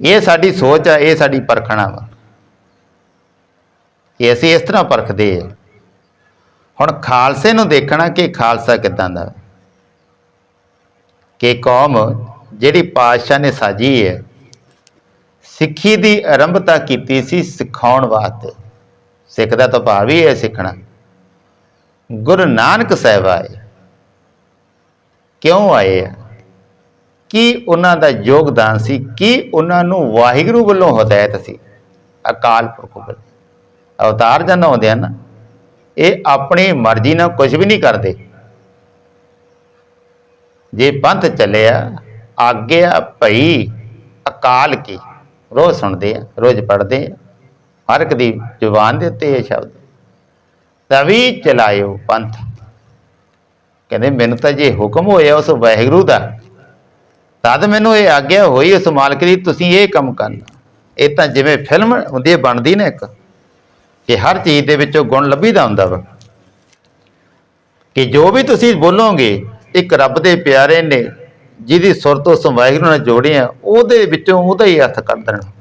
ਇਹ ਸਾਡੀ ਸੋਚ ਆ, ਇਹ ਸਾਡੀ ਪਰਖਣਾ ਵਾ। ਇਹ ਅਸੀਂ ਇਸ ਤਰ੍ਹਾਂ ਪਰਖਦੇ ਆ। ਹੁਣ ਖਾਲਸੇ ਨੂੰ ਦੇਖਣਾ ਕਿ ਖਾਲਸਾ ਕਿਦਾਂ ਦਾ ਕਿ ਕੌਮ ਜਿਹੜੀ ਪਾਤਸ਼ਾਹ ਨੇ ਸਾਜੀ ਹੈ, ਸਿੱਖੀ ਦੀ ਆਰੰਭਤਾ ਕੀਤੀ ਸੀ ਸਿਖਾਉਣ ਵਾਸਤੇ। ਸਿੱਖ ਦਾ ਤਾਂ ਭਾਵ ਹੀ ਹੈ ਸਿੱਖਣਾ। ਗੁਰੂ ਨਾਨਕ ਸਾਹਿਬ ਆਏ। ਕਿਉਂ ਆਏ ਆ? ਕੀ ਉਹਨਾਂ ਦਾ ਯੋਗਦਾਨ ਸੀ? ਕੀ ਉਹਨਾਂ ਨੂੰ ਵਾਹਿਗੁਰੂ ਵੱਲੋਂ ਹਦਾਇਤ ਸੀ? ਅਕਾਲ ਪੁਰਖ ਵੱਲੋਂ। ਅਵਤਾਰ ਜਨ ਹੁੰਦੇ ਆ ਨਾ ਇਹ ਆਪਣੀ ਮਰਜ਼ੀ ਨਾਲ ਕੁਝ ਵੀ ਨਹੀਂ ਕਰਦੇ। ਜੇ ਪੰਥ ਚੱਲਿਆ ਆਗਿਆ ਭਈ ਅਕਾਲ ਕੀ? ਰੋਜ਼ ਸੁਣਦੇ ਆ, ਰੋਜ਼ ਪੜ੍ਹਦੇ ਆ। ਹਰ ਇੱਕ ਦੀ ਜ਼ੁਬਾਨ ਦੇ ਉੱਤੇ ਇਹ ਸ਼ਬਦ। ਤਵੀ ਚਲਾਇਓ ਪੰਥ। ਕਹਿੰਦੇ ਮੈਨੂੰ ਤਾਂ ਜੇ ਹੁਕਮ ਹੋਇਆ ਉਸ ਵਾਹਿਗੁਰੂ ਦਾ ਤਦ ਮੈਨੂੰ ਇਹ ਆਗਿਆ ਹੋਈ ਉਸ ਮਾਲਕ ਦੀ ਤੁਸੀਂ ਇਹ ਕੰਮ ਕਰਨਾ। ਇਹ ਤਾਂ ਜਿਵੇਂ ਫਿਲਮ ਹੁੰਦੀ ਹੈ ਬਣਦੀ ਨਾ ਇੱਕ ਕਿ ਹਰ ਚੀਜ਼ ਦੇ ਵਿੱਚੋਂ ਗੁਣ ਲੱਭੀਦਾ ਹੁੰਦਾ ਵਾ। ਕਿ ਜੋ ਵੀ ਤੁਸੀਂ ਬੋਲੋਗੇ ਇੱਕ ਰੱਬ ਦੇ ਪਿਆਰੇ ਨੇ ਜਿਹਦੀ ਸੁਰਤ ਉਸ ਵਾਹਿਗੁਰੂ ਨਾਲ ਜੋੜਿਆ ਉਹਦੇ ਵਿੱਚੋਂ ਉਹਦਾ ਹੀ ਅਰਥ ਕੱਢ ਦੇਣਾ।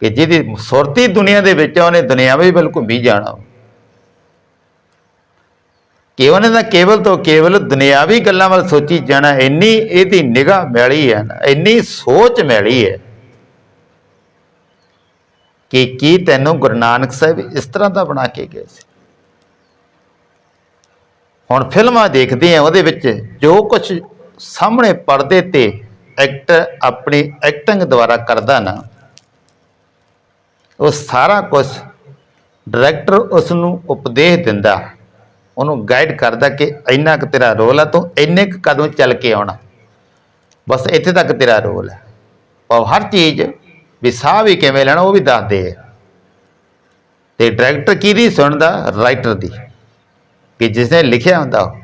ਕਿ ਜਿਹਦੀ ਸੁਰਤੀ ਦੁਨੀਆ ਦੇ ਵਿੱਚ ਆ, ਉਹਨੇ ਦੁਨਿਆਵੀ ਵੱਲ ਘੁੰਮੀ ਜਾਣਾ। ਕਿ ਉਹਨੇ ਤਾਂ ਕੇਵਲ ਤੋਂ ਕੇਵਲ ਦੁਨਿਆਵੀ ਗੱਲਾਂ ਵੱਲ ਸੋਚੀ ਜਾਣਾ, ਇੰਨੀ ਇਹਦੀ ਨਿਗਾਹ ਮੈਲੀ ਹੈ ਨਾ, ਇੰਨੀ ਸੋਚ ਮੈਲੀ ਹੈ ਕਿ ਕੀ ਤੈਨੂੰ ਗੁਰੂ ਨਾਨਕ ਸਾਹਿਬ ਇਸ ਤਰ੍ਹਾਂ ਦਾ ਬਣਾ ਕੇ ਗਏ ਸੀ। ਹੁਣ ਫਿਲਮਾਂ ਦੇਖਦੇ ਆ, ਉਹਦੇ ਵਿੱਚ ਜੋ ਕੁਝ ਸਾਹਮਣੇ ਪਰਦੇ ਤੇ ਐਕਟਰ ਆਪਣੀ ਐਕਟਿੰਗ ਦੁਆਰਾ ਕਰਦਾ ਨਾ, ਉਹ ਸਾਰਾ ਕੁਝ ਡਾਇਰੈਕਟਰ ਉਸ ਨੂੰ ਉਪਦੇਸ਼ ਦਿੰਦਾ। ਉਹਨੂੰ ਗਾਈਡ ਕਰਦਾ ਕਿ ਇੰਨਾ ਕੁ ਤੇਰਾ ਰੋਲ ਆ, ਤੂੰ ਇੰਨੇ ਕੁ ਕਦੋਂ ਚੱਲ ਕੇ ਆਉਣਾ। ਬਸ ਇੱਥੇ ਤੱਕ ਤੇਰਾ ਰੋਲ ਹੈ ਪਰ ਹਰ ਚੀਜ਼ ਵੀ ਸਾਹ ਵੀ ਕਿਵੇਂ ਲੈਣਾ, ਉਹ ਵੀ ਦੱਸਦੇ ਆ। ਤੇ ਡਾਇਰੈਕਟਰ ਕਿਹਦੀ ਸੁਣਦਾ? ਰਾਈਟਰ ਦੀ। ਕਿ ਜਿਸ ਨੇ ਲਿਖਿਆ ਹੁੰਦਾ ਉਹ।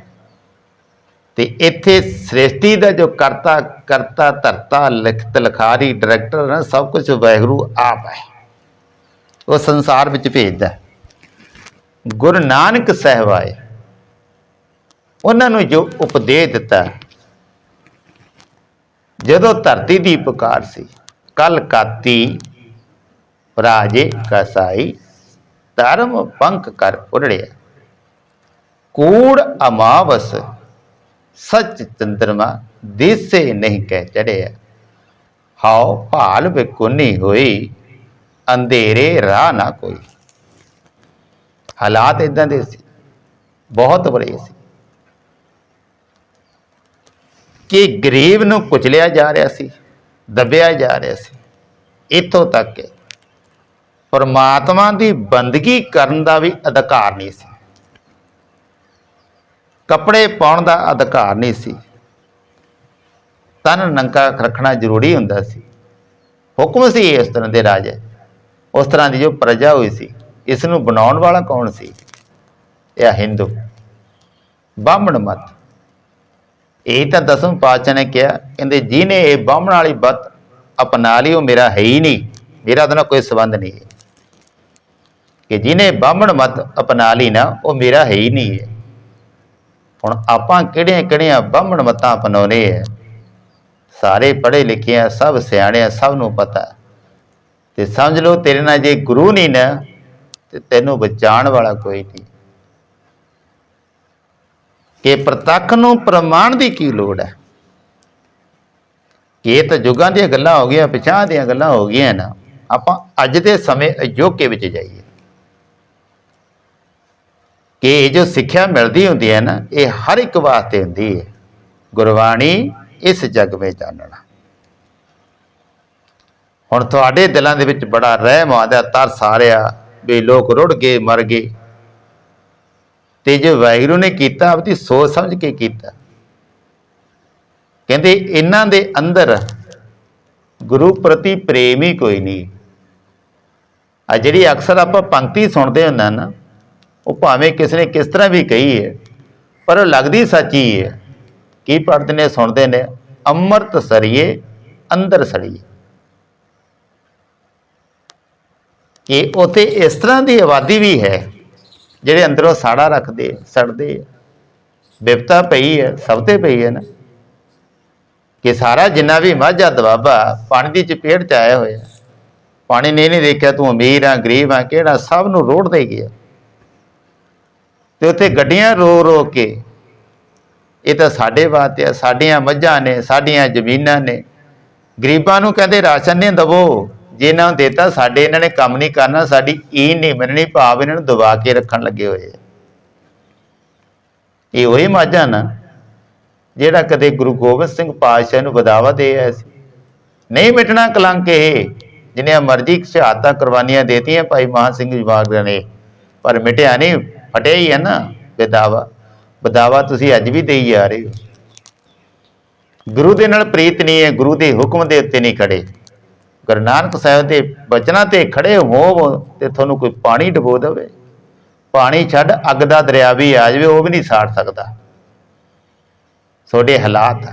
ਤੇ ਇੱਥੇ ਸ੍ਰਿਸ਼ਟੀ ਦਾ ਜੋ ਕਰਤਾ ਕਰਤਾ, ਧਰਤਾ, ਲਿਖਤ, ਲਿਖਾਰੀ ਡਾਇਰੈਕਟਰ ਨਾ ਸਭ ਕੁਝ ਵਾਹਿਗੁਰੂ ਆਪ ਹੈ। ਉਹ ਸੰਸਾਰ ਵਿੱਚ ਭੇਜਦਾ। ਗੁਰੂ ਨਾਨਕ ਸਾਹਿਬ ਆਏ। ਉਹਨਾਂ ਨੂੰ ਜੋ ਉਪਦੇਸ਼ ਦਿੱਤਾ ਜਦੋਂ ਧਰਤੀ ਦੀ ਪੁਕਾਰ ਸੀ ਕਲ ਕਾਤੀ ਰਾਜੇ ਕਸਾਈ ਧਰਮ ਪੰਖ ਕਰ ਉੜਿਆ ਕੂੜ ਅਮਾਵਸ ਸੱਚ ਚੰਦਰਮਾ ਦੇਸੇ ਨਹੀਂ ਕਹਿ ਚੜਿਆ। ਹਾਉ ਭਾਲ ਬਿਕੁਨੀ ਹੋਈ, ਅੰਧੇਰੇ ਰਾਹ ਨਾ ਕੋਈ। ਹਾਲਾਤ ਇਦਾਂ ਦੇ ਸੀ, ਬਹੁਤ ਬੜੇ ਸੀ। ਕਿ ਗਰੀਬ ਨੂੰ ਕੁਚਲਿਆ ਜਾ ਰਿਹਾ ਸੀ, ਦਬਿਆ ਜਾ ਰਿਹਾ ਸੀ। ਇੱਥੋਂ ਤੱਕ ਕਿ ਪਰਮਾਤਮਾ ਦੀ ਬੰਦਗੀ ਕਰਨ ਦਾ ਵੀ ਅਧਿਕਾਰ ਨਹੀਂ ਸੀ। ਕੱਪੜੇ ਪਾਉਣ ਦਾ ਅਧਿਕਾਰ ਨਹੀਂ ਸੀ। ਤਨ ਨੰਗਾ ਰੱਖਣਾ ਜ਼ਰੂਰੀ ਹੁੰਦਾ ਸੀ। ਹੁਕਮ ਸੀ ਇਸ ਤਰ੍ਹਾਂ ਦੇ ਰਾਜੇ। ਉਸ ਤਰ੍ਹਾਂ ਦੀ ਜੋ ਪ੍ਰਜਾ ਹੋਈ ਸੀ, ਇਸ ਨੂੰ ਬਣਾਉਣ ਵਾਲਾ ਕੌਣ ਸੀ? ਇਹ ਹਿੰਦੂ। ਬਾਹਮਣ ਮਤ। ਇਹ ਤਾਂ ਦਸਮ ਪਾਤਸ਼ਾਹ ਨੇ ਕਿਹਾ, ਕਹਿੰਦੇ, ਜਿਹਨੇ ਇਹ ਬਾਹਮਣ ਵਾਲੀ ਬਤ ਅਪਣਾ ਲਈ, ਉਹ ਮੇਰਾ ਹੈ ਹੀ ਨਹੀਂ। ਮੇਰਾ ਉਹਦੇ ਨਾਲ ਕੋਈ ਸੰਬੰਧ ਨਹੀਂ ਹੈ। ਕਿ ਜਿਹਨੇ ਬਾਹਮਣ ਮਤ ਅਪਣਾ ਲਈ ਨਾ, ਉਹ ਮੇਰਾ ਹੈ ਹੀ ਨਹੀਂ ਹੈ। ਹੁਣ ਆਪਾਂ ਕਿਹੜੀਆਂ ਕਿਹੜੀਆਂ ਬਾਹਮਣ ਮਤਾਂ ਅਪਣਾਉਣੇ ਆ? ਸਾਰੇ ਪੜ੍ਹੇ ਲਿਖੇ ਆ, ਸਭ ਸਿਆਣੇ ਆ, ਸਭ ਨੂੰ ਪਤਾ। ਤੇ ਸਮਝ ਲਓ, ਤੇਰੇ ਨਾਲ ਜੇ ਗੁਰੂ ਨਹੀਂ ਨਾ, ਤੇ ਤੈਨੂੰ ਬਚਾਉਣ ਵਾਲਾ ਕੋਈ ਨਹੀਂ। ਕਿ ਪ੍ਰਤੱਖ ਨੂੰ ਪ੍ਰਮਾਣ ਦੀ ਕੀ ਲੋੜ ਹੈ? ਇਹ ਤਾਂ ਯੁੱਗਾਂ ਦੀਆਂ ਗੱਲਾਂ ਹੋ ਗਈਆਂ ਪਿਛਾਂ ਦੀਆਂ ਗੱਲਾਂ ਹੋ ਗਈਆਂ ਨਾ। ਆਪਾਂ ਅੱਜ ਦੇ ਸਮੇਂ ਅਯੋਗੇ ਵਿੱਚ ਜਾਈਏ। ਕਿ ਇਹ ਜੋ ਸਿੱਖਿਆ ਮਿਲਦੀ ਹੁੰਦੀ ਹੈ ਨਾ, ਇਹ ਹਰ ਇੱਕ ਵਾਸਤੇ ਹੁੰਦੀ ਹੈ। ਗੁਰਬਾਣੀ ਇਸ ਜਗ ਵਿੱਚ ਜਾਣਨਾ ਹੁਣ ਤੁਹਾਡੇ ਦਿਲਾਂ ਦੇ ਵਿੱਚ ਬੜਾ ਰਹਿਮ ਆਉਂਦਾ, ਤਰਸ ਆ ਰਿਹਾ ਵੀ ਲੋਕ ਰੁੜ ਗਏ, ਮਰ ਗਏ। ਤੇ ਜੇ ਵਾਹਿਗੁਰੂ ਨੇ ਕੀਤਾ, ਆਪਦੀ ਸੋਚ ਸਮਝ ਕੇ ਕੀਤਾ। ਕਹਿੰਦੇ, ਇਹਨਾਂ ਦੇ ਅੰਦਰ ਗੁਰੂ ਪ੍ਰਤੀ ਪ੍ਰੇਮ ਹੀ ਕੋਈ ਨਹੀਂ। ਆ ਜਿਹੜੀ ਅਕਸਰ ਆਪਾਂ ਪੰਕਤੀ ਸੁਣਦੇ ਹੁੰਨਾ ਨਾ, ਉਹ ਭਾਵੇਂ ਕਿਸ ਨੇ ਕਿਸ ਤਰ੍ਹਾਂ ਵੀ ਕਹੀ ਹੈ, ਪਰ ਉਹ ਲੱਗਦੀ ਸੱਚੀ ਹੈ। ਕੀ ਪੜ੍ਹਦੇ ਨੇ ਸੁਣਦੇ ਨੇ, ਅੰਮ੍ਰਿਤ ਸਰੀਏ, ਅੰਦਰ ਸੜੀਏ। ਕਿ ਉਥੇ ਇਸ ਤਰ੍ਹਾਂ ਦੀ ਆਬਾਦੀ ਵੀ ਹੈ ਜਿਹੜੇ ਅੰਦਰੋਂ ਸਾੜਾ ਰੱਖਦੇ, ਸੜਦੇ ਆ। ਵਿਪਤਾ ਪਈ ਹੈ ਸਭ ਤੇ ਪਈ ਹੈ ਨਾ। ਕਿ ਸਾਰਾ ਜਿੰਨਾ ਵੀ ਮਾਝਾ ਦਵਾਬਾ ਪਾਣੀ ਦੀ ਚਪੇੜ ਚ ਆਇਆ ਹੋਇਆ। ਪਾਣੀ ਨੇ ਨਹੀਂ ਦੇਖਿਆ, ਤੂੰ ਅਮੀਰ ਆ, ਗਰੀਬ ਆ, ਕਿਹੜਾ ਸਭ ਨੂੰ ਰੋੜ ਦੇ ਗਿਆ। ਤੇ ਉੱਥੇ ਗੱਡੀਆਂ ਰੋ ਰੋ ਕੇ, ਇਹ ਤਾਂ ਸਾਡੇ ਵਾਸਤੇ ਆ, ਸਾਡੀਆਂ ਮੱਝਾਂ ਨੇ, ਸਾਡੀਆਂ ਜ਼ਮੀਨਾਂ ਨੇ। ਗਰੀਬਾਂ ਨੂੰ ਕਹਿੰਦੇ ਰਾਸ਼ਨ ਨਹੀਂ ਦਵੋ ਜੇ ਇਹਨਾਂ ਨੂੰ ਦੇਤਾ, ਸਾਡੇ ਇਹਨਾਂ ਨੇ ਕੰਮ ਨਹੀਂ ਕਰਨਾ, ਸਾਡੀ ਈ ਨਹੀਂ ਮੰਨਣੀ ਭਾਵ ਇਹਨਾਂ ਨੂੰ ਦਬਾ ਕੇ ਰੱਖਣ ਲੱਗੇ ਹੋਏ ਇਹ ਉਹੀ ਮਾਝਾ ਨਾ, ਜਿਹੜਾ ਕਦੇ ਗੁਰੂ ਗੋਬਿੰਦ ਸਿੰਘ ਪਾਤਸ਼ਾਹ ਨੂੰ ਵਧਾਵਾ ਦੇ ਆਇਆ ਸੀ। ਨਹੀਂ ਮਿਟਣਾ ਕਲੰਕ ਇਹ ਜਿਨੇ ਮਰਜ਼ੀ ਸ਼ਹਾਦਤਾਂ ਕੁਰਬਾਨੀਆਂ ਦੇਤੀਆਂ, ਭਾਈ ਮਹਾਂ ਸਿੰਘ ਜਵਾਗ ਨੇ। ਪਰ ਮਿਟਿਆ ਨਹੀਂ, ਫਟਿਆ ਹੀ ਹੈ ਨਾ ਬਦਾਵਾ ਬਦਾਵਾ ਤੁਸੀਂ ਅੱਜ ਵੀ ਦੇਈ ਜਾ ਰਹੇ ਹੋ। ਗੁਰੂ ਦੇ ਨਾਲ ਪ੍ਰੀਤ ਨਹੀਂ ਹੈ, ਗੁਰੂ ਦੇ ਹੁਕਮ ਦੇ ਉੱਤੇ ਨਹੀਂ ਖੜੇ। ਗੁਰੂ ਨਾਨਕ ਸਾਹਿਬ ਦੇ ਬਚਨਾਂ ਤੇ ਖੜੇ ਹੋਵੋ ਤੇ ਤੁਹਾਨੂੰ ਕੋਈ ਪਾਣੀ ਡਬੋ ਦੇਵੇ। ਪਾਣੀ ਛੱਡ ਅੱਗ ਦਾ ਦਰਿਆ ਵੀ ਆ ਜਾਵੇ, ਉਹ ਵੀ ਨਹੀਂ ਸਾੜ ਸਕਦਾ। ਤੁਹਾਡੇ ਹਾਲਾਤ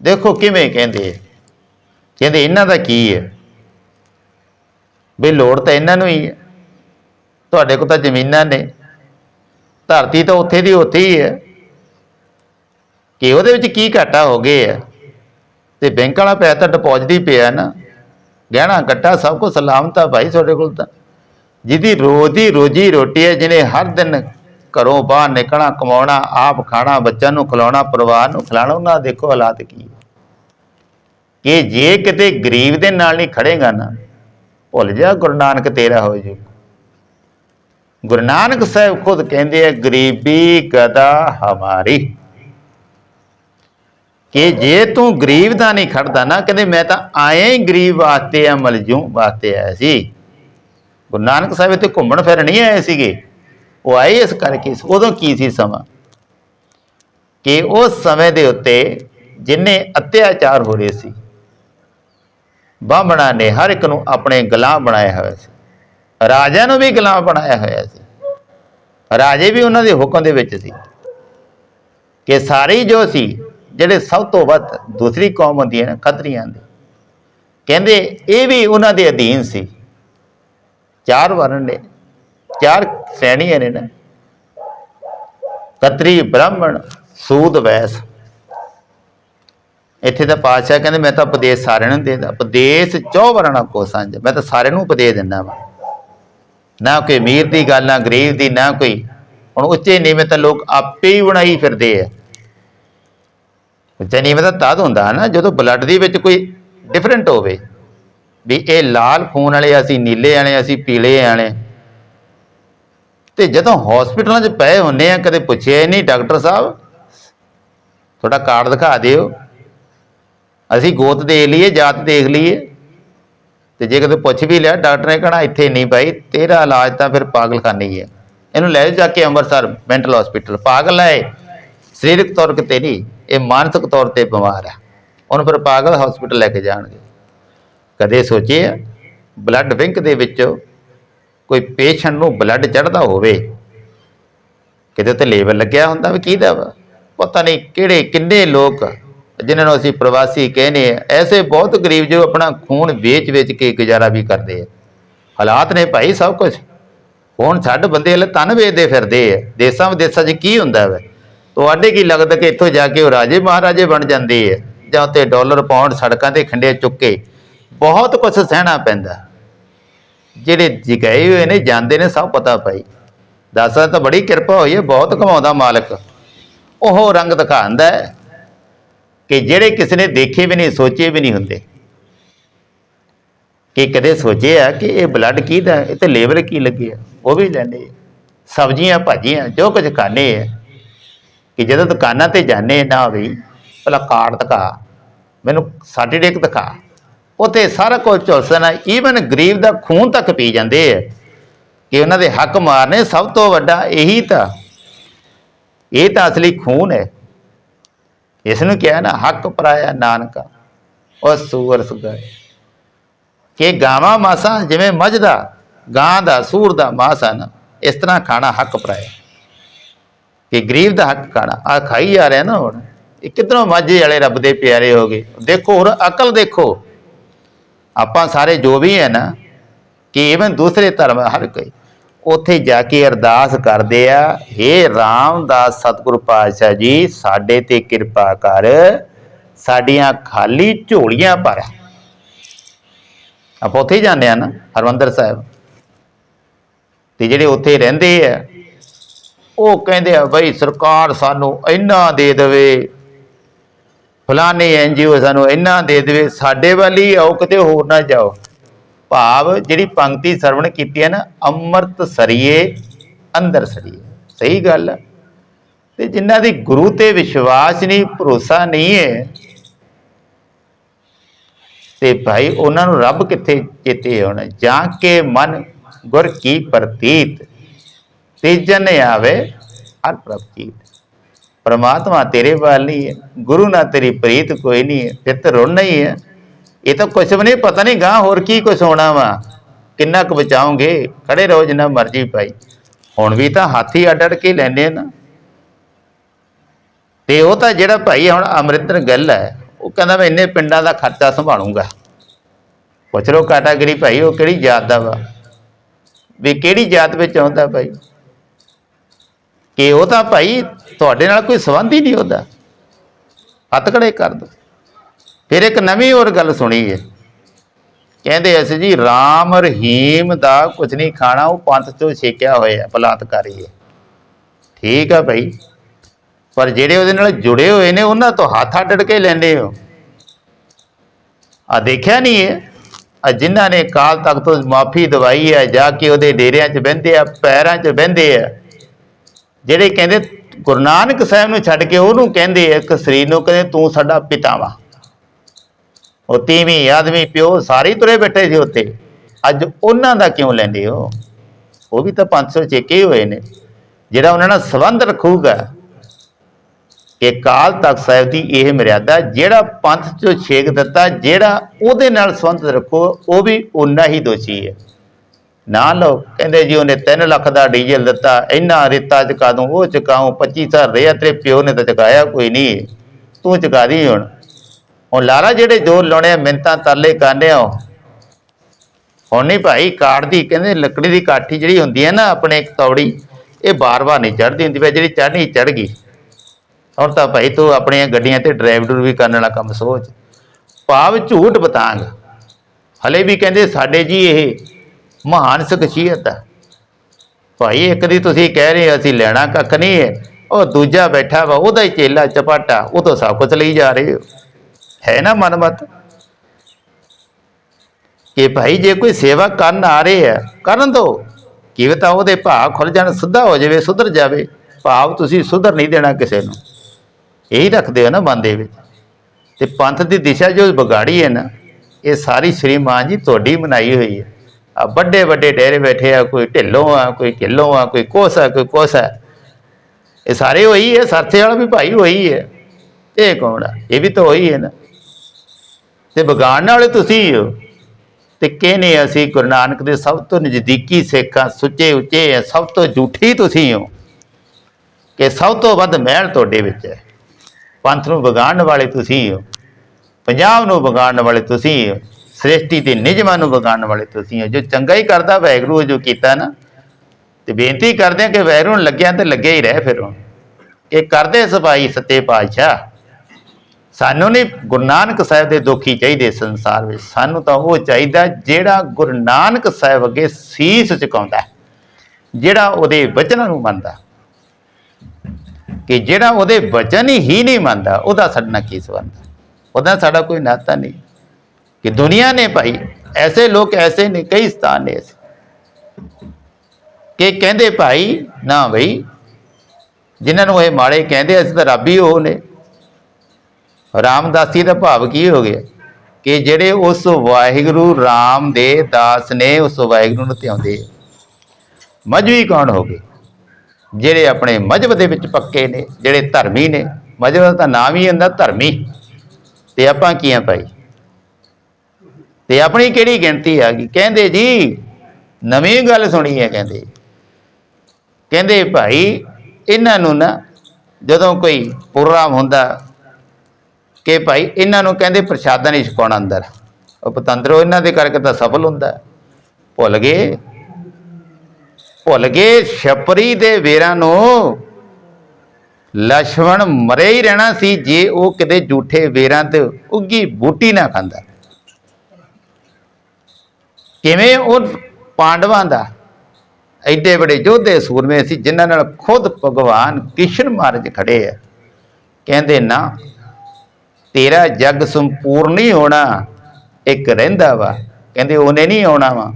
ਦੇਖੋ ਕਿਵੇਂ ਕਹਿੰਦੇ ਕਹਿੰਦੇ ਇਹਨਾਂ ਦਾ ਕੀ ਹੈ ਵੀ ਲੋੜ ਤਾਂ ਇਹਨਾਂ ਨੂੰ ਹੀ ਹੈ ਤੁਹਾਡੇ ਕੋਲ ਤਾਂ ਜ਼ਮੀਨਾਂ ਨੇ। ਧਰਤੀ ਤਾਂ ਉੱਥੇ ਦੀ ਉੱਥੇ ਹੀ ਹੈ ਕਿ ਉਹਦੇ ਵਿੱਚ ਕੀ ਘਾਟਾ ਹੋ ਗਏ ਆ। ਤੇ ਬੈਂਕ ਵਾਲਾ ਪੈਸਾ ਤਾਂ ਡਿਪੋਜ਼ਿਟ ਹੀ ਪਿਆ ਨਾ। ਗਹਿਣਾ ਗੱਟਾ ਸਭ ਕੁਝ ਸਲਾਮਤ ਆ ਭਾਈ ਤੁਹਾਡੇ ਕੋਲ ਤਾਂ। ਜਿਹਦੀ ਰੋਜ਼ ਦੀ ਰੋਜੀ ਰੋਟੀ ਹੈ, ਜਿਹਨੇ ਹਰ ਦਿਨ ਘਰੋਂ ਬਾਹਰ ਨਿਕਲਣਾ, ਕਮਾਉਣਾ, ਆਪ ਖਾਣਾ, ਬੱਚਿਆਂ ਨੂੰ ਖਿਲਾਉਣਾ, ਪਰਿਵਾਰ ਨੂੰ ਖਿਲਾਉਣਾ, ਉਹਨਾਂ ਦੇਖੋ ਹਾਲਾਤ ਕੀ ਹੈ ਕਿ ਜੇ ਕਿਤੇ ਗਰੀਬ ਦੇ ਨਾਲ ਨਹੀਂ ਖੜੇਗਾ ਨਾ, ਭੁੱਲ ਜਾ ਗੁਰੂ ਨਾਨਕ ਤੇਰਾ ਹੋ ਜੂ। ਗੁਰੂ ਨਾਨਕ ਸਾਹਿਬ ਖੁਦ ਕਹਿੰਦੇ ਆ, ਗਰੀਬੀ ਗਦਾ ਹਮਾਰੀ। ਕਿ ਜੇ ਤੂੰ ਗਰੀਬ ਦਾ ਨਹੀਂ ਖੜਦਾ ਨਾ, ਕਹਿੰਦੇ ਮੈਂ ਤਾਂ ਆਇਆ ਹੀ ਗਰੀਬ ਵਾਸਤੇ ਆ ਮਲਜੂ ਵਾਸਤੇ ਆਇਆ ਸੀ। ਗੁਰੂ ਨਾਨਕ ਸਾਹਿਬ ਇੱਥੇ ਘੁੰਮਣ ਫਿਰ ਨਹੀਂ ਆਏ ਸੀਗੇ। ਉਹ ਆਏ ਇਸ ਕਰਕੇ, ਉਦੋਂ ਕੀ ਸੀ ਸਮਾਂ? ਕਿ ਉਸ ਸਮੇਂ ਦੇ ਉੱਤੇ ਜਿੰਨੇ ਅਤਿਆਚਾਰ ਹੋ ਰਹੇ ਸੀ, ਬਾਹਮਣਾ ਨੇ ਹਰ ਇੱਕ ਨੂੰ ਆਪਣੇ ਗੁਲਾਮ ਬਣਾਇਆ ਹੋਇਆ ਸੀ। ਰਾਜਿਆਂ ਨੂੰ ਵੀ ਗੁਲਾਮ ਬਣਾਇਆ ਹੋਇਆ ਸੀ। ਰਾਜੇ ਵੀ ਉਹਨਾਂ ਦੇ ਹੁਕਮ ਦੇ ਵਿੱਚ ਸੀ ਕਿ ਸਾਰੇ ਜੋ ਸੀ ਜਿਹੜੇ ਸਭ ਤੋਂ ਵੱਧ ਦੂਸਰੀ ਕੌਮ ਹੁੰਦੀ ਹੈ ਨਾ, ਖੱਤਰੀਆਂ ਦੀ। ਕਹਿੰਦੇ ਇਹ ਵੀ ਉਹਨਾਂ ਦੇ ਅਧੀਨ ਸੀ। ਚਾਰ ਵਰਣ ਨੇ, ਚਾਰ ਸ਼੍ਰੇਣੀਆਂ ਨੇ ਨਾ। ਖੱਤਰੀ, ਬ੍ਰਾਹਮਣ, ਸੂਦ, ਵੈਸ। ਇੱਥੇ ਤਾਂ ਪਾਤਸ਼ਾਹ ਕਹਿੰਦੇ, ਮੈਂ ਤਾਂ ਉਪਦੇਸ਼ ਸਾਰਿਆਂ ਨੂੰ ਦੇਦਾ। ਉਪਦੇਸ਼ ਚੌ ਵਰਣਾ ਕੋ ਸੰਜ ਮੈਂ ਤਾਂ ਸਾਰਿਆਂ ਨੂੰ ਉਪਦੇਸ਼ ਦਿੰਦਾ ਵਾ। ਨਾ ਕੋਈ ਅਮੀਰ ਦੀ ਗੱਲ, ਨਾ ਗਰੀਬ ਦੀ, ਨਾ ਕੋਈ ਹੁਣ ਉੱਚੇ ਨੀਵੇਂ ਤਾਂ ਲੋਕ ਆਪੇ ਹੀ ਬਣਾਈ ਫਿਰਦੇ ਆ। ਉੱਚਾ ਨੀਵੇਂ ਤਾਂ ਤਦ ਹੁੰਦਾ ਹੈ ਨਾ, ਜਦੋਂ ਬਲੱਡ ਦੇ ਵਿੱਚ ਕੋਈ ਡਿਫਰੈਂਟ ਹੋਵੇ, ਵੀ ਇਹ ਲਾਲ ਖੂਨ ਵਾਲੇ ਅਸੀਂ ਨੀਲੇ ਵਾਲੇ ਅਸੀਂ ਪੀਲੇ ਵਾਲੇ ਤੇ ਜਦੋਂ ਹਸਪੀਟਲਾਂ 'ਚ ਪਏ ਹੁੰਨੇ ਆ, ਕਦੇ ਪੁੱਛਿਆ ਹੀ ਨਹੀਂ ਡਾਕਟਰ ਸਾਹਿਬ। ਤੁਹਾਡਾ ਕਾਰਡ ਦਿਖਾ ਦਿਓ। ਅਸੀਂ ਗੋਤ ਦੇਖ ਲਈਏ, ਜਾਤ ਦੇਖ ਲਈਏ। ਤੇ ਜੇ ਕਦੇ ਪੁੱਛ ਵੀ ਲਿਆ, ਡਾਕਟਰ ਨੇ ਕਹਣਾ, ਇੱਥੇ ਨਹੀਂ ਭਾਈ ਤੇਰਾ ਇਲਾਜ ਤਾਂ ਫਿਰ ਪਾਗਲਖਾਨੇ ਹੀ ਹੈ ਇਹਨੂੰ ਲੈ ਜਾ ਕੇ ਅੰਮ੍ਰਿਤਸਰ ਮੈਂਟਲ ਹਸਪੀਟਲ ਪਾਗਲ ਹੈ। ਸਰੀਰਕ ਤੌਰ ਤੇ ਨਹੀਂ। ਇਹ ਮਾਨਸਿਕ ਤੌਰ ਤੇ ਬਿਮਾਰ ਹੈ। ਉਹਨੂੰ ਫਿਰ ਪਾਗਲ ਹਸਪੀਟਲ ਲੈ ਕੇ ਜਾਣਗੇ। ਕਦੇ ਸੋਚਿਆ ਬਲੱਡ ਬੈਂਕ ਦੇ ਵਿੱਚ ਕੋਈ ਪੇਸ਼ੈਂਟ ਨੂੰ ਬਲੱਡ ਚੜਦਾ ਹੋਵੇ? ਕਿਤੇ ਤੇ ਲੇਬਲ ਲੱਗਿਆ ਹੁੰਦਾ ਵੀ ਕਿਹਦਾ ਵਾ? ਪਤਾ ਨਹੀਂ ਕਿਹੜੇ, ਕਿੰਨੇ ਲੋਕ ਜਿਨ੍ਹਾਂ ਨੂੰ ਅਸੀਂ ਪ੍ਰਵਾਸੀ ਕਹਿੰਦੇ ਆ। ਐਸੇ ਬਹੁਤ ਗਰੀਬ ਜੋ ਆਪਣਾ ਖੂਨ ਵੇਚ-ਵੇਚ ਕੇ ਗੁਜ਼ਾਰਾ ਵੀ ਕਰਦੇ ਆ। ਹਾਲਾਤ ਨੇ ਭਾਈ ਸਭ ਕੁਝ ਹੁਣ ਛੱਡ ਬੰਦੇ ਹਲੇ ਤਨ ਵੇਚਦੇ ਫਿਰਦੇ ਆ। ਦੇਸਾਂ ਵਿਦੇਸਾਂ 'ਚ ਕੀ ਹੁੰਦਾ ਵਾ? ਤੁਹਾਡੇ ਕੀ ਲੱਗਦਾ ਕਿ ਇੱਥੋਂ ਜਾ ਕੇ ਉਹ ਰਾਜੇ ਮਹਾਰਾਜੇ ਬਣ ਜਾਂਦੇ ਆ? ਜਾਂ ਉੱਤੇ ਡਾਲਰ ਪਾਉਂਡ ਸੜਕਾਂ ਤੇ ਖੰਡੇ ਚੁੱਕੇ? ਬਹੁਤ ਕੁਝ ਸਹਿਣਾ ਪੈਂਦਾ। ਜਿਹੜੇ ਜਗਾਏ ਹੋਏ ਨੇ, ਜਾਂਦੇ ਨੇ, ਸਭ ਪਤਾ ਭਾਈ। ਦੱਸਾਂ ਤਾਂ ਬੜੀ ਕਿਰਪਾ ਹੋਈ ਹੈ ਬਹੁਤ ਕਮਾਉਂਦਾ ਮਾਲਕ। ਉਹ ਰੰਗ ਦਿਖਾਉਂਦਾ ਹੈ ਕਿ ਜਿਹੜੇ ਕਿਸੇ ਨੇ ਦੇਖੇ ਵੀ ਨਹੀਂ, ਸੋਚੇ ਵੀ ਨਹੀਂ ਹੁੰਦੇ। ਕਿ ਕਦੇ ਸੋਚਿਆ ਕਿ ਇਹ ਬਲੱਡ ਕਿਹਦਾ ਹੈ? ਇਹ ਤੇ ਲੇਬਲ ਕੀ ਲੱਗੇ ਆ? ਉਹ ਵੀ ਲੈਂਦੇ ਸਬਜ਼ੀਆਂ ਭਾਜੀਆਂ, ਜੋ ਕੁਝ ਖਾਣੇ ਆ। ਕਿ ਜਦੋਂ ਦੁਕਾਨਾਂ ਤੇ ਜਾਂਦੇ ਨਾ ਵੀ ਭਲਾ ਕਾਰਡ ਦਿਖਾ, ਮੈਨੂੰ ਸਰਟੀਫਿਕੇਟ ਦਿਖਾ। ਉਥੇ ਸਾਰਾ ਕੁਝ ਝੁਲਸਣਾ ਈਵਨ ਗਰੀਬ ਦਾ ਖੂਨ ਤੱਕ ਪੀ ਜਾਂਦੇ ਆ ਕਿ ਉਹਨਾਂ ਦੇ ਹੱਕ ਮਾਰਨੇ ਸਭ ਤੋਂ ਵੱਡਾ ਇਹੀ ਤਾਂ, ਇਹ ਤਾਂ ਅਸਲੀ ਖੂਨ ਹੈ। ਇਸ ਨੂੰ ਕਿਹਾ ਨਾ, ਹੱਕ ਪਰਾਇਆ ਨਾਨਕਾ, ਉਹ ਸੂਰ ਸੁਗਾਏ ਕਿ ਗਾਵਾਂ ਮਾਸਾ ਜਿਵੇਂ ਮੱਝ ਦਾ, ਗਾਂ ਦਾ, ਸੂਰ ਦਾ ਮਾਸ ਆ ਨਾ ਇਸ ਤਰ੍ਹਾਂ ਖਾਣਾ ਹੱਕ ਪਰਾਇਆ। ਕਿ ਗਰੀਬ ਦਾ ਹੱਕ ਖਾਣਾ ਆ ਖਾਈ ਜਾ ਰਿਹਾ ਨਾ ਹੁਣ। ਇਹ ਕਿਧਰੋਂ ਮਾਝੇ ਵਾਲੇ ਰੱਬ ਦੇ ਪਿਆਰੇ ਹੋ ਗਏ। ਦੇਖੋ, ਹੁਣ ਅਕਲ ਦੇਖੋ। ਆਪਾਂ ਸਾਰੇ ਜੋ ਵੀ ਹੈ ਨਾ, ਕਿ ਇਵਨ ਦੂਸਰੇ ਧਰਮ ਹਰ ਕੋਈ, ਉੱਥੇ ਜਾ ਕੇ ਅਰਦਾਸ ਕਰਦੇ ਆ हे ਰਾਮਦਾਸ ਸਤਿਗੁਰੂ ਪਾਤਸ਼ਾਹ ਜੀ, ਸਾਡੇ ਤੇ ਕਿਰਪਾ ਕਰ, ਸਾਡੀਆਂ ਖਾਲੀ ਝੋਲੀਆਂ ਭਰ। ਆਪਾਂ ਉੱਥੇ ਹੀ ਜਾਂਦੇ ਆ ਨਾ, ਹਰਮੰਦਰ ਸਾਹਿਬ। ਤੇ ਜਿਹੜੇ ਉੱਥੇ ਰਹਿੰਦੇ ਆ ਉਹ ਕਹਿੰਦੇ ਆ, ਬਈ ਸਰਕਾਰ ਸਾਨੂੰ ਇੰਨਾ ਦੇ ਦੇਵੇ, ਫਲਾਣੇ ਐਨਜੀਓ ਸਾਨੂੰ ਇੰਨਾ ਦੇ ਦੇਵੇ, ਸਾਡੇ ਵੱਲ ਹੀ ਆਓ, ਕਿਤੇ ਹੋਰ ਨਾ ਜਾਓ। ਭਾਵ ਜਿਹੜੀ ਪੰਕਤੀ ਸਰਵਣ ਕੀਤੀ ਹੈ ਨਾ, ਅੰਮ੍ਰਿਤ ਸਰੀਏ, ਅੰਦਰ ਸਰੀਏ। ਸਹੀ ਗੱਲ ਹੈ ਤੇ ਜਿਨ੍ਹਾਂ ਦੀ ਗੁਰੂ ਤੇ ਵਿਸ਼ਵਾਸ ਨਹੀਂ, ਭਰੋਸਾ ਨਹੀਂ ਹੈ, ਤੇ ਭਾਈ ਉਹਨਾਂ ਨੂੰ ਰੱਬ ਕਿੱਥੇ ਚੇਤੇ ਹੋਣਾ ਜਾਂ ਕੇ ਮਨ ਗੁਰ ਕੀ ਪ੍ਰਤੀਤ? ਤੇਜਨ ਆਵੇ, ਹਰ ਪ੍ਰਭ ਕੀਤ ਪਰਮਾਤਮਾ ਤੇਰੇ ਵੱਲ ਨਹੀਂ ਹੈ, ਗੁਰੂ ਨਾਲ ਤੇਰੀ ਪ੍ਰੀਤ ਕੋਈ ਨਹੀਂ ਹੈ, ਫਿਰ ਤਾਂ ਰੋਣਾ ਹੀ ਹੈ। ਇਹ ਤਾਂ ਕੁਛ ਵੀ ਨਹੀਂ, ਪਤਾ ਨਹੀਂ ਗਾਂ ਹੋਰ ਕੀ ਕੁਛ ਹੋਣਾ ਵਾ। ਕਿੰਨਾ ਕੁ ਬਚਾਉਂਗੇ ਖੜੇ ਰਹੋ ਜਿੰਨਾ ਮਰਜ਼ੀ ਭਾਈ। ਹੁਣ ਵੀ ਤਾਂ ਹਾਥੀ ਅੱਡ ਅੱਡ ਕੇ ਲੈਣੇ ਨਾ। ਤੇ ਉਹ ਤਾਂ ਜਿਹੜਾ ਭਾਈ ਹੁਣ ਅਮਰਿੰਦਰ ਗੱਲ ਹੈ, ਉਹ ਕਹਿੰਦਾ ਮੈਂ ਇੰਨੇ ਪਿੰਡਾਂ ਦਾ ਖਰਚਾ ਸੰਭਾਲੂਗਾ। ਪੁੱਛ ਲਓ ਕੈਟਾਗਰੀ ਭਾਈ, ਉਹ ਕਿਹੜੀ ਜਾਤ ਦਾ ਵਾ? ਵੀ ਕਿਹੜੀ ਜਾਤ ਵਿੱਚ ਆਉਂਦਾ ਭਾਈ? ਕਿ ਉਹ ਤਾਂ ਭਾਈ ਤੁਹਾਡੇ ਨਾਲ ਕੋਈ ਸੰਬੰਧ ਹੀ ਨਹੀਂ ਉਹਦਾ। ਹੱਥਕੜੇ ਕਰ ਦੋ। ਫਿਰ ਇੱਕ ਨਵੀਂ ਹੋਰ ਗੱਲ ਸੁਣੀ ਹੈ। ਕਹਿੰਦੇ ਅਸੀਂ ਜੀ, ਰਾਮ ਰਹੀਮ ਦਾ ਕੁਝ ਨਹੀਂ ਖਾਣਾ, ਉਹ ਪੰਥ ਚੋਂ ਛੇਕਿਆ ਹੋਇਆ, ਬਲਾਤਕਾਰੀ ਹੈ। ਠੀਕ ਆ ਭਾਈ। ਪਰ ਜਿਹੜੇ ਉਹਦੇ ਨਾਲ ਜੁੜੇ ਹੋਏ ਨੇ, ਉਹਨਾਂ ਤੋਂ ਹੱਥ ਅੱਡ ਕੇ ਲੈਂਦੇ ਹੋ। ਆ ਦੇਖਿਆ ਨਹੀਂ ਹੈ? ਆ ਜਿਨ੍ਹਾਂ ਨੇ ਕਾਲ ਤਖਤ ਤੋਂ ਮਾਫੀ ਦਵਾਈ ਹੈ, ਜਾ ਕੇ ਉਹਦੇ ਡੇਰਿਆਂ 'ਚ ਬਹਿੰਦੇ ਆ, ਪੈਰਾਂ 'ਚ ਬਹਿੰਦੇ ਆ ਜਿਹੜੇ ਕਹਿੰਦੇ ਗੁਰੂ ਨਾਨਕ ਸਾਹਿਬ ਨੂੰ ਛੱਡ ਕੇ ਉਹਨੂੰ ਕਹਿੰਦੇ ਇੱਕ ਸਰੀਰ ਨੂੰ ਕਹਿੰਦੇ ਤੂੰ ਸਾਡਾ ਪਿਤਾ ਵਾ ਉਹ ਤੀਵੀਂ, ਆਦਮੀ ਪਿਓ ਸਾਰੇ ਤੁਰੇ ਬੈਠੇ ਸੀ ਉੱਤੇ ਅੱਜ ਉਹਨਾਂ ਦਾ ਕਿਉਂ ਲੈਂਦੇ ਹੋ? ਉਹ ਵੀ ਤਾਂ 500 ਚੇਕੇ ਹੋਏ ਨੇ। ਜਿਹੜਾ ਉਹਨਾਂ ਨਾਲ ਸੰਬੰਧ ਰੱਖੂਗਾ ਕਿ ਕਾਲ ਤਖਤ ਸਾਹਿਬ ਦੀ ਇਹ ਮਰਿਆਦਾ, ਜਿਹੜਾ ਪੰਥ ਚੋਂ ਛੇਕ ਦਿੱਤਾ, ਜਿਹੜਾ ਉਹਦੇ ਨਾਲ ਸੰਬੰਧ ਰੱਖੋ, ਉਹ ਵੀ ਉਨਾ ਹੀ ਦੋਸ਼ੀ ਹੈ। ਨਾ ਲਓ। ਕਹਿੰਦੇ ਜੀ ਉਹਨੇ 3 ਲੱਖ ਦਾ ਡੀਜ਼ਲ ਦਿੱਤਾ। ਇੰਨਾ ਰੇਤਾ ਚੁਕਾ ਦੂੰ, ਉਹ ਚੁਕਾਉਂ 25000 ਰਿਆ ਤੇਰੇ ਪਿਓ ਨੇ ਤਾਂ ਚੁਕਾਇਆ ਕੋਈ ਨਹੀਂ। ਤੂੰ ਚੁਕਾ ਦੀ ਹੁਣ। ਹੁਣ ਲਾਰਾ ਜਿਹੜੇ ਜੋਰ ਲਾਉਣੇ ਆ ਮਿੰਤਾਂ ਤਰਲੇ ਕਰਨੇ ਆ ਉਹ। ਹੁਣ ਨਹੀਂ ਭਾਈ ਕਾਠ ਦੀ ਕਹਿੰਦੇ ਲੱਕੜੀ ਦੀ ਕਾਠੀ ਜਿਹੜੀ ਹੁੰਦੀ ਹੈ ਨਾ, ਆਪਣੇ ਇੱਕ ਤੌੜੀ, ਇਹ ਬਾਰ-ਬਾਰ ਨਹੀਂ ਚੜਦੀ ਹੁੰਦੀ ਵੇ ਜਿਹੜੀ ਚੜ੍ਹਨੀ ਚੜ ਗਈ। ਹੁਣ ਤਾਂ ਭਾਈ ਤੂੰ ਆਪਣੀਆਂ ਗੱਡੀਆਂ ਤੇ ਡਰਾਈਵਰ ਡੂਰ ਵੀ ਕਰਨ ਵਾਲਾ ਕੰਮ ਸੋਚ। ਭਾਵ ਝੂਠ ਬਤਾਂਗ। ਹਲੇ ਵੀ ਕਹਿੰਦੇ ਸਾਡੇ ਜੀ ਇਹ ਮਹਾਨ ਸ਼ਖਸੀਅਤ ਹੈ। ਭਾਈ, ਇੱਕ ਦੀ ਤੁਸੀਂ ਕਹਿ ਰਹੇ ਅਸੀਂ ਲੈਣਾ ਕੱਖ ਨਹੀਂ ਹੈ। ਉਹ ਦੂਜਾ ਬੈਠਾ ਵਾ, ਉਹਦਾ ਹੀ ਚੇਲਾ ਚਪਾਟਾ, ਉਹ ਤੋਂ ਸਭ ਕੁਝ ਲਈ ਜਾ ਰਹੇ ਹੋ। ਹੈ ਨਾ ਮਨਮਤ? ਕਿ ਭਾਈ, ਜੇ ਕੋਈ ਸੇਵਾ ਕਰਨ ਆ ਰਹੇ ਆ ਕਰਨ ਦੋ। ਕਿਵੇਂ ਤਾਂ ਉਹਦੇ ਭਾਅ ਖੁੱਲ ਜਾਣ, ਸਿੱਧਾ ਹੋ ਜਾਵੇ, ਸੁਧਰ ਜਾਵੇ। ਭਾਵ ਤੁਸੀਂ ਸੁਧਰ ਨਹੀਂ ਦੇਣਾ ਕਿਸੇ ਨੂੰ। ਇਹੀ ਰੱਖਦੇ ਹੋ ਨਾ ਮਨ ਦੇ ਵਿੱਚ। ਤੇ ਪੰਥ ਦੀ ਦਿਸ਼ਾ ਜੋ ਵਿਗਾੜੀ ਹੈ ਨਾ, ਇਹ ਸਾਰੀ ਸ਼੍ਰੀ ਮਾਨ ਜੀ ਤੁਹਾਡੀ ਬਣਾਈ ਹੋਈ ਹੈ। ਵੱਡੇ ਵੱਡੇ ਡੇਰੇ ਬੈਠੇ ਆ, ਕੋਈ ਢਿੱਲੋਂ ਆ, ਕੋਈ ਕਿੱਲੋਂ ਆ, ਕੋਈ ਕੋਸ ਆ, ਕੋਈ ਕੋਸ ਆ। ਇਹ ਸਾਰੇ ਹੋਈ ਹੈ ਸਰਥੇ ਵਾਲਾ ਵੀ ਭਾਈ ਹੋਈ ਹੈ ਇਹ ਕੌਣ ਆ? ਇਹ ਵੀ ਤਾਂ ਹੋਈ ਹੈ ਨਾ। ਤੇ ਵਿਗਾੜਨ ਵਾਲੇ ਤੁਸੀਂ ਹੀ ਹੋ। ਤੇ ਕਹਿੰਦੇ ਅਸੀਂ ਗੁਰੂ ਨਾਨਕ ਦੇ ਸਭ ਤੋਂ ਨਜ਼ਦੀਕੀ ਸਿੱਖਾਂ ਸੁੱਚੇ ਉੱਚੇ ਆ, ਸਭ ਤੋਂ ਝੂਠੀ ਤੁਸੀਂ ਹੋ। ਕਿ ਸਭ ਤੋਂ ਵੱਧ ਮਹਿਲ ਤੁਹਾਡੇ ਵਿੱਚ ਹੈ। ਪੰਥ ਨੂੰ ਵਿਗਾੜਨ ਵਾਲੇ ਤੁਸੀਂ ਹੋ ਪੰਜਾਬ ਨੂੰ ਵਿਗਾੜਨ ਵਾਲੇ ਤੁਸੀਂ ਹੋ। ਸ੍ਰਿਸ਼ਟੀ ਦੇ ਨਿਯਮਾਂ ਨੂੰ ਵਿਗਾੜਨ ਵਾਲੇ ਤੁਸੀਂ ਹੋ, ਜੋ ਚੰਗਾ ਹੀ ਕਰਦਾ ਵੈਗਰੂ ਜੋ ਕੀਤਾ ਨਾ। ਤੇ ਬੇਨਤੀ ਕਰਦੇ ਆ ਕਿ ਵੈਗਰੂ ਨੂੰ ਲੱਗਿਆ ਤੇ ਲੱਗਿਆ ਹੀ ਰਹਿ ਫਿਰ ਹੁਣ। ਇਹ ਕਰਦੇ ਸਭਾਈ ਸੱਤੇ ਪਾਤਸ਼ਾਹ। ਸਾਨੂੰ ਨਹੀਂ ਗੁਰੂ ਨਾਨਕ ਸਾਹਿਬ ਦੇ ਦੁਖੀ ਚਾਹੀਦੇ ਸੰਸਾਰ ਵਿੱਚ। ਸਾਨੂੰ ਤਾਂ ਉਹ ਚਾਹੀਦਾ ਜਿਹੜਾ ਗੁਰੂ ਨਾਨਕ ਸਾਹਿਬ ਅੱਗੇ ਸੀਸ ਝੁਕਾਉਂਦਾ ਜਿਹੜਾ ਉਹਦੇ ਵਚਨਾਂ ਨੂੰ ਮੰਨਦਾ ਕਿ ਜਿਹੜਾ ਉਹਦੇ ਵਚਨ ਹੀ ਨਹੀਂ ਮੰਨਦਾ, ਉਹਦਾ ਸਾਡੇ ਨਾਲ ਕੀ ਸੰਬੰਧ ਉਹਦਾ ਸਾਡਾ ਕੋਈ ਨਾਤਾ ਨਹੀਂ। ਕਿ ਦੁਨੀਆ ਨੇ ਭਾਈ ਐਸੇ ਲੋਕ ਐਸੇ ਨੇ ਕਈ ਸਥਾਨ ਨੇ ਐਸੇ ਕਿ ਕਹਿੰਦੇ ਭਾਈ ਨਾ ਬਈ ਜਿਨ੍ਹਾਂ ਨੂੰ ਇਹ ਮਾੜੇ ਕਹਿੰਦੇ ਅਸੀਂ ਤਾਂ ਰੱਬ ਹੀ ਉਹ ਨੇ ਰਾਮਦਾਸੀ ਦਾ ਭਾਵ ਕੀ ਹੋ ਗਿਆ ਕਿ ਜਿਹੜੇ ਉਸ ਵਾਹਿਗੁਰੂ ਰਾਮ ਦੇ ਦਾਸ ਨੇ ਉਸ ਵਾਹਿਗੁਰੂ ਨੂੰ ਧਿਆਉਂਦੇ ਆ। ਕੌਣ ਹੋ ਗਏ ਜਿਹੜੇ ਆਪਣੇ ਮਜ਼ਹਬ ਦੇ ਵਿੱਚ ਪੱਕੇ ਨੇ ਜਿਹੜੇ ਧਰਮੀ ਨੇ ਮਜ਼ਹਬ ਦਾ ਨਾਮ ਹੀ ਹੁੰਦਾ ਧਰਮੀ ਤੇ ਆਪਾਂ ਕੀ ਆ ਭਾਈ ਤੇ ਆਪਣੀ ਕਿਹੜੀ ਗਿਣਤੀ ਆ ਗਈ? ਕਹਿੰਦੇ ਜੀ, ਨਵੀਂ ਗੱਲ ਸੁਣੀ ਹੈ ਕਹਿੰਦੇ। ਕਹਿੰਦੇ ਭਾਈ, ਇਹਨਾਂ ਨੂੰ ਨਾ ਜਦੋਂ ਕੋਈ ਪ੍ਰੋਗਰਾਮ ਹੁੰਦਾ ਕਿ ਭਾਈ ਇਹਨਾਂ ਨੂੰ ਕਹਿੰਦੇ ਪ੍ਰਸ਼ਾਦਾ ਨਹੀਂ ਛਕਾਉਣਾ ਅੰਦਰ। ਉਹ ਪਤੰਦਰੋ, ਇਹਨਾਂ ਦੇ ਕਰਕੇ ਤਾਂ ਸਫਲ ਹੁੰਦਾ। ਭੁੱਲ ਗਏ। ਭੁੱਲ ਗਏ। ਛਪਰੀ ਦੇ ਵੇਰਾਂ ਨੂੰ ਲਛਵਣ ਮਰੇ ਹੀ ਰਹਿਣਾ ਸੀ, ਜੇ ਉਹ ਕਿਤੇ ਝੂਠੇ ਵੇਰਾਂ ਤੇ ਉੱਗੀ ਬੂਟੀ ਨਾ ਖਾਂਦਾ। ਕਿਵੇਂ ਉਹ ਪਾਂਡਵਾਂ ਦਾ? ਐਡੇ ਬੜੇ ਯੋਧੇ ਸੂਰਮੇ ਸੀ, ਜਿਨ੍ਹਾਂ ਨਾਲ ਖੁਦ ਭਗਵਾਨ ਕ੍ਰਿਸ਼ਨ ਮਹਾਰਾਜ ਖੜੇ ਆ। ਕਹਿੰਦੇ, ਨਾ, ਤੇਰਾ ਜਗ ਸੰਪੂਰਨ ਨਹੀਂ ਹੋਣਾ, ਇੱਕ ਰਹਿੰਦਾ ਵਾ। ਕਹਿੰਦੇ, ਉਹਨੇ ਨਹੀਂ ਆਉਣਾ ਵਾ।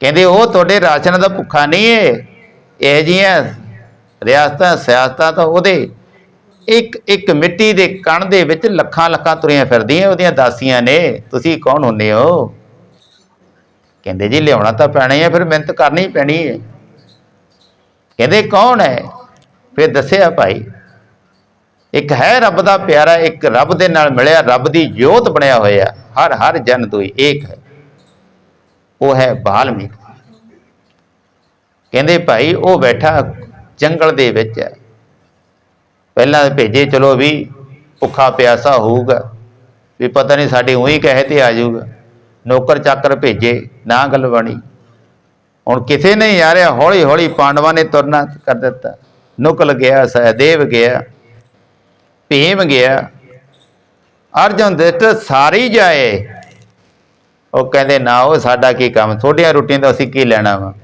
ਕਹਿੰਦੇ, ਉਹ ਤੁਹਾਡੇ ਰਾਸ਼ਨ ਦਾ ਭੁੱਖਾ ਨਹੀਂ ਏ। ਇਹ ਜੀਆਂ ਰਿਆਸਤਾਂ ਸਿਆਸਤਾਂ ਤਾਂ ਉਹਦੇ ਇੱਕ ਇੱਕ ਮਿੱਟੀ ਦੇ ਕਣ ਦੇ ਵਿੱਚ ਲੱਖਾਂ ਲੱਖਾਂ ਤੁਰੀਆਂ ਫਿਰਦੀਆਂ, ਉਹਦੀਆਂ ਦਾਸੀਆਂ ਨੇ। ਤੁਸੀਂ ਕੌਣ ਹੁੰਦੇ ਹੋ? ਕਹਿੰਦੇ ਜੀ, ਲਿਆਉਣਾ ਤਾਂ ਪੈਣਾ ਹੀ ਹੈ ਫਿਰ ਮਿਹਨਤ ਕਰਨੀ ਪੈਣੀ ਹੈ ਕਹਿੰਦੇ, ਕੌਣ ਹੈ? ਫਿਰ ਦੱਸਿਆ ਭਾਈ, ਇੱਕ ਹੈ ਰੱਬ ਦਾ ਪਿਆਰਾ, ਇੱਕ ਰੱਬ ਦੇ ਨਾਲ ਮਿਲਿਆ, ਰੱਬ ਦੀ ਜੋਤ ਬਣਿਆ ਹੋਇਆ, ਹਰ ਹਰ ਜਨ ਦੋਈ ਏਕ ਹੈ। ਉਹ ਹੈ ਬਾਲਮੀਕ। ਕਹਿੰਦੇ ਭਾਈ, ਉਹ ਬੈਠਾ ਜੰਗਲ ਦੇ ਵਿੱਚ ਹੈ। ਪਹਿਲਾਂ ਭੇਜੇ, ਚਲੋ ਵੀ ਭੁੱਖਾ ਪਿਆਸਾ ਹੋਊਗਾ। ਵੀ ਪਤਾ ਨਹੀਂ ਸਾਡੇ ਉਹੀ ਕਹੇ ਤੇ ਆ ਜਾਊਗਾ। ਨੌਕਰ ਚਾਕਰ ਭੇਜੇ, ਨਾ ਗੱਲ ਬਣੀ। ਹੁਣ ਕਿਸੇ ਨੇ ਯਾਰਿਆ ਹੌਲੀ ਹੌਲੀ ਪਾਂਡਵਾਂ ਨੇ ਤੁਰਨਾ ਕਰ ਦਿੱਤਾ। ਨੁਕਲ ਗਿਆ, ਸਹਦੇਵ ਗਿਆ, ਭੀਮ ਗਿਆ। ਅਰਜਨ ਦਿੱਤ ਸਾਰੀ ਜਾਏ। ਉਹ ਕਹਿੰਦੇ, ਨਾ, ਉਹ ਸਾਡਾ ਕੀ ਕੰਮ? ਤੁਹਾਡੀਆਂ ਰੋਟੀਆਂ ਦਾ ਅਸੀਂ ਕੀ ਲੈਣਾ ਵਾ?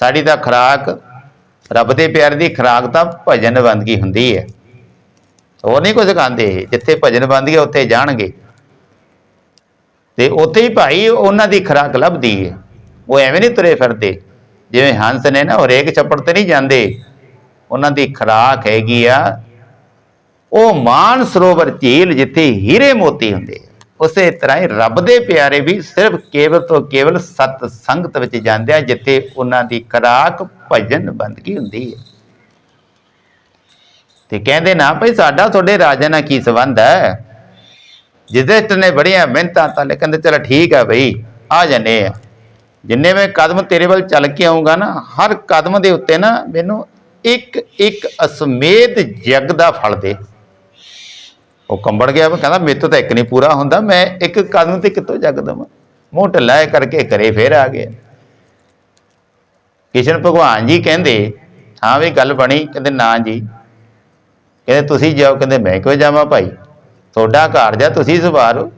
ਸਾਡੀ ਤਾਂ ਖੁਰਾਕ, ਰੱਬ ਦੇ ਪਿਆਰ ਦੀ ਖੁਰਾਕ ਤਾਂ ਭਜਨ ਬੰਦਗੀ ਹੁੰਦੀ ਹੈ। ਹੋਰ ਨਹੀਂ ਕੁਝ ਖਾਂਦੇ ਜਿੱਥੇ ਭਜਨ ਬੰਦਗੀ ਹੈ, ਉੱਥੇ ਜਾਣਗੇ। ਤੇ ਉੱਥੇ ਹੀ ਭਾਈ ਉਹਨਾਂ ਦੀ ਖੁਰਾਕ ਲੱਭਦੀ ਹੈ ਉਹ ਐਵੇਂ ਨਹੀਂ ਤੁਰੇ ਫਿਰਦੇ। ਜਿਵੇਂ ਹੰਸ ਨੇ ਨਾ ਹਰੇਕ ਛੱਪੜ ਤੇ ਨਹੀਂ ਜਾਂਦੇ। ਉਹਨਾਂ ਦੀ ਖੁਰਾਕ ਹੈਗੀ ਆ। ਉਹ ਮਾਨ ਸਰੋਵਰ ਝੀਲ ਜਿੱਥੇ ਹੀਰੇ ਮੋਤੀ ਹੁੰਦੇ ਉਸੇ ਤਰ੍ਹਾਂ ਹੀ ਰੱਬ ਦੇ ਪਿਆਰੇ ਵੀ ਸਿਰਫ ਕੇਵਲ ਤੋਂ ਕੇਵਲ ਸਤ ਸੰਗਤ ਵਿੱਚ ਜਾਂਦੇ ਆ ਜਿੱਥੇ ਉਹਨਾਂ ਦੀ ਖੁਰਾਕ ਭਜਨ ਬੰਦਗੀ ਹੁੰਦੀ ਹੈ ਤੇ ਕਹਿੰਦੇ ਨਾ ਭਈ ਸਾਡਾ ਤੁਹਾਡੇ ਰਾਜਾ ਨਾਲ ਕੀ ਸੰਬੰਧ ਹੈ? ਜਿਸਦੇ ਨੇ ਬੜੀਆਂ ਮਿਹਨਤਾਂ ਤਾਂ ਕਹਿੰਦੇ ਚਲ ਠੀਕ ਹੈ ਭਈ, ਆ ਜੰਨੇ ਆ। ਜਿੰਨੇ ਮੈਂ ਕਦਮ ਤੇਰੇ ਵੱਲ ਚੱਲ ਕੇ ਆਉਂਗਾ ਨਾ, ਹਰ ਕਦਮ ਦੇ ਉੱਤੇ ਨਾ ਮੈਨੂੰ ਇੱਕ ਇੱਕ ਅਸਮੇਧ ਜਗ ਦਾ ਫਲ ਦੇ। ਉਹ ਕੰਬੜ ਗਿਆ ਕਹਿੰਦਾ, ਮੇਰੇ ਤੋਂ ਤਾਂ ਇੱਕ ਨਹੀਂ ਪੂਰਾ ਹੁੰਦਾ, ਮੈਂ ਇੱਕ ਕਦਮ ਤੇ ਕਿੱਥੋਂ ਜਗ ਦਵਾਂ? ਮੂੰਹ ਢਿੱਲਾ ਕਰਕੇ ਘਰੇ ਫੇਰ ਆ ਗਿਆ ਕਿਸ਼ਨ ਭਗਵਾਨ ਜੀ ਕਹਿੰਦੇ, ਹਾਂ ਵੀ ਗੱਲ ਬਣੀ, ਕਹਿੰਦੇ, ਨਾ ਜੀ ਕਹਿੰਦੇ, ਤੁਸੀਂ ਜਾਓ। ਕਹਿੰਦੇ, ਮੈਂ ਕਿਉਂ ਜਾਵਾਂ ਭਾਈ? ਤੁਹਾਡਾ ਘਰ ਜਾ ਤੁਸੀਂ ਸਵਾਰੋ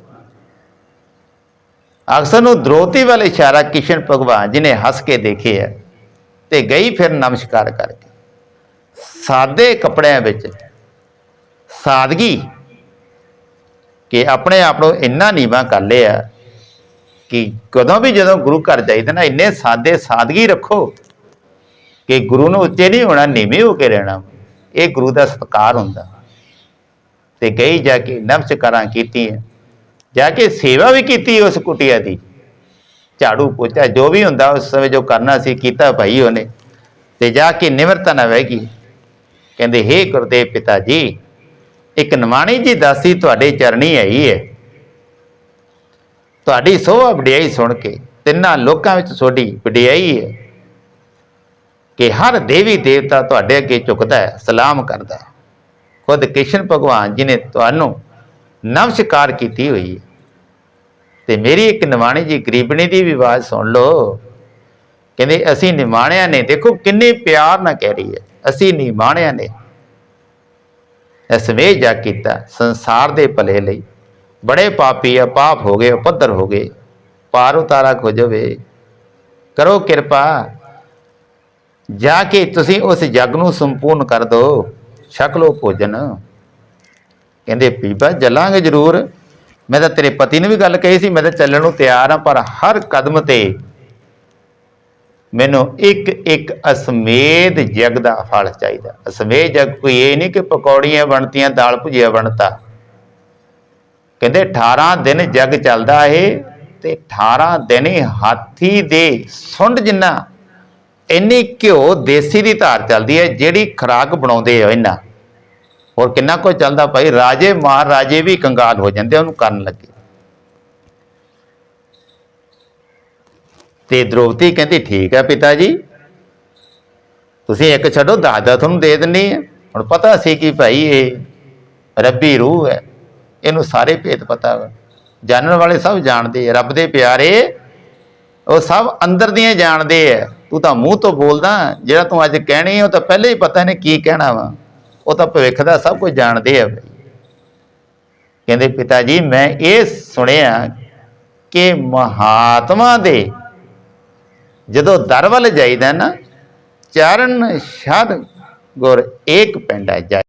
ਅਕਸਰ ਨੂੰ ਦ੍ਰੋਤੀ ਵੱਲ ਇਸ਼ਾਰਾ ਕਿਸ਼ਨ ਭਗਵਾਨ ਜੀ ਨੇ ਹੱਸ ਕੇ ਦੇਖਿਆ ਤੇ ਗਈ ਫਿਰ ਨਮਸਕਾਰ ਕਰਕੇ। ਸਾਦੇ ਕੱਪੜਿਆਂ ਵਿੱਚ ਸਾਦਗੀ ਕਿ ਆਪਣੇ ਆਪ ਨੂੰ ਇੰਨਾ ਨੀਵਾਂ ਕਰ ਲਿਆ ਕਿ ਕਦੋਂ ਵੀ ਜਦੋਂ ਗੁਰੂ ਘਰ ਜਾਈਦਾ ਨਾ, ਇੰਨੇ ਸਾਦੇ ਸਾਦਗੀ ਰੱਖੋ ਕਿ ਗੁਰੂ ਨੂੰ ਉੱਚੇ ਨਹੀਂ ਹੋਣਾ, ਨੀਵੇਂ ਹੋ ਕੇ ਰਹਿਣਾ। ਇਹ ਗੁਰੂ ਦਾ ਸਤਕਾਰ ਹੁੰਦਾ। ਤੇ ਗਈ ਜਾ ਕੇ ਨਮਸਕਾਰਾਂ ਕੀਤੀਆਂ। ਜਾ ਕੇ ਸੇਵਾ ਵੀ ਕੀਤੀ ਉਸ ਕੁਟਿਆ ਦੀ। ਝਾੜੂ ਪੋਚਾ ਜੋ ਵੀ ਹੁੰਦਾ, ਉਸ ਸਮੇਂ ਜੋ ਕਰਨਾ ਸੀ, ਕੀਤਾ ਭਾਈ ਉਹਨੇ। ਤੇ ਜਾ ਕੇ ਨਿਮਰਤਾ ਨਾ ਵਹਿ ਗਈ। ਕਹਿੰਦੇ, ਹੇ ਗੁਰਦੇਵ ਪਿਤਾ ਜੀ, ਇੱਕ ਨਵਾਣੀ ਜੀ ਦਾਸੀ ਤੁਹਾਡੇ ਚਰਣੀ ਆਈ ਹੈ। ਤੁਹਾਡੀ ਸੋਭਾ ਵਡਿਆਈ ਸੁਣ ਕੇ ਤਿੰਨਾਂ ਲੋਕਾਂ ਵਿੱਚ ਤੁਹਾਡੀ ਵਡਿਆਈ ਹੈ। ਕਿ ਹਰ ਦੇਵੀ ਦੇਵਤਾ ਤੁਹਾਡੇ ਅੱਗੇ ਝੁਕਦਾ ਹੈ, ਸਲਾਮ ਕਰਦਾ ਹੈ। ਖੁਦ ਕ੍ਰਿਸ਼ਨ ਭਗਵਾਨ ਜੀ ਨੇ ਤੁਹਾਨੂੰ ਨਮਸਕਾਰ ਕੀਤੀ ਹੋਈ ਹੈ। ਤੇ ਮੇਰੀ ਇੱਕ ਨਿਮਾਣੀ ਜੀ ਗਰੀਬਣੀ ਦੀ ਵੀ ਆਵਾਜ਼ ਸੁਣ ਲਓ। ਕਹਿੰਦੇ, ਅਸੀਂ ਨਿਮਾਣਿਆਂ ਨੇ, ਦੇਖੋ ਕਿੰਨੇ ਪਿਆਰ ਨਾਲ ਕਹਿ ਰਹੀ ਹੈ, ਅਸੀਂ ਨਿਮਾਣਿਆਂ ਨੇ। ਅਸਮੇਹ ਜਾ ਕੀਤਾ ਸੰਸਾਰ ਦੇ ਭਲੇ ਲਈ। ਬੜੇ ਪਾਪੀ ਆ, ਪਾਪ ਹੋ ਗਏ, ਪੱਧਰ ਹੋ ਗਏ। ਪਾਰ ਉਤਾਰਾ ਖੋਜਵੇ ਕਰੋ ਕਿਰਪਾ ਜਾ ਕੇ ਤੁਸੀਂ ਉਸ ਜਗ ਨੂੰ ਸੰਪੂਰਨ ਕਰ ਦਿਓ ਛਕ ਲਓ ਭੋਜਨ। ਕਹਿੰਦੇ, ਬੀਬਾ ਚੱਲਾਂਗੇ ਜ਼ਰੂਰ। ਮੈਂ ਤਾਂ ਤੇਰੇ ਪਤੀ ਨੂੰ ਵੀ ਗੱਲ ਕਹੀ ਸੀ, ਮੈਂ ਤਾਂ ਚੱਲਣ ਨੂੰ ਤਿਆਰ ਹਾਂ ਪਰ ਹਰ ਕਦਮ ਤੇ ਮੈਨੂੰ ਇੱਕ ਇੱਕ ਅਸਮੇਧ ਜਗ ਦਾ ਫਲ ਚਾਹੀਦਾ। ਅਸਮੇਧ ਜਗ ਕੋਈ ਇਹ ਨਹੀਂ ਕਿ ਪਕੌੜੀਆਂ ਬਣਤੀਆਂ, ਦਾਲ ਭੁਜੀਆ ਬਣਤਾ। ਕਹਿੰਦੇ 18 ਦਿਨ ਜਗ ਚੱਲਦਾ ਇਹ ਤੇ 18 ਦਿਨ ਹਾਥੀ ਦੇ ਸੁੰਡ ਜਿੰਨਾ ਇੰਨੀ ਘਿਓ ਦੇਸੀ ਦੀ ਧਾਰ ਚੱਲਦੀ ਹੈ, ਜਿਹੜੀ ਖਰਾਕ ਬਣਾਉਂਦੇ ਆ ਇਹਨਾਂ। ਹੋਰ ਕਿੰਨਾ ਕੁ ਚੱਲਦਾ ਭਾਈ? ਰਾਜੇ ਮਹਾਰਾਜੇ ਵੀ ਕੰਗਾਲ ਹੋ ਜਾਂਦੇ, ਉਹਨੂੰ ਕਰਨ ਲੱਗੇ। ਤੇ ਦ੍ਰੋਪਦੀ ਕਹਿੰਦੀ, ਠੀਕ ਹੈ ਪਿਤਾ ਜੀ ਤੁਸੀਂ ਇੱਕ ਛੱਡੋ ਦਸ ਦਸ ਤੁਹਾਨੂੰ ਦੇ ਦਿੰਨੀ ਹੈ ਹੁਣ ਪਤਾ ਸੀ ਕਿ ਭਾਈ ਇਹ ਰੱਬੀ ਰੂਹ ਹੈ, ਇਹਨੂੰ ਸਾਰੇ ਭੇਦ ਪਤਾ ਵਾ। ਜਾਣਨ ਵਾਲੇ ਸਭ ਜਾਣਦੇ ਰੱਬ ਦੇ ਪਿਆਰੇ, ਉਹ ਸਭ ਅੰਦਰ ਦੀਆਂ ਜਾਣਦੇ ਆ। ਤੂੰ ਤਾਂ ਮੂੰਹ ਤੋਂ ਬੋਲਦਾ, ਜਿਹੜਾ ਤੂੰ ਅੱਜ ਕਹਿਣੀ ਹੈ ਉਹ ਤਾਂ ਪਹਿਲੇ ਹੀ ਪਤਾ ਨੇ ਕੀ ਕਹਿਣਾ ਵਾ। ਉਹ ਤਾਂ ਭਵਿੱਖ ਦਾ ਸਭ ਕੁਝ ਜਾਣਦੇ ਆ ਬਈ। ਕਹਿੰਦੇ ਪਿਤਾ ਜੀ, ਮੈਂ ਇਹ ਸੁਣਿਆ ਕਿ ਮਹਾਤਮਾ ਦੇ ਜਦੋਂ ਦਰ ਵੱਲ ਜਾਈਦਾ ਨਾ, ਚਰਨ ਸ਼ਦ ਗੁਰ ਏਕ ਪਿੰਡਾ ਜਾਏ।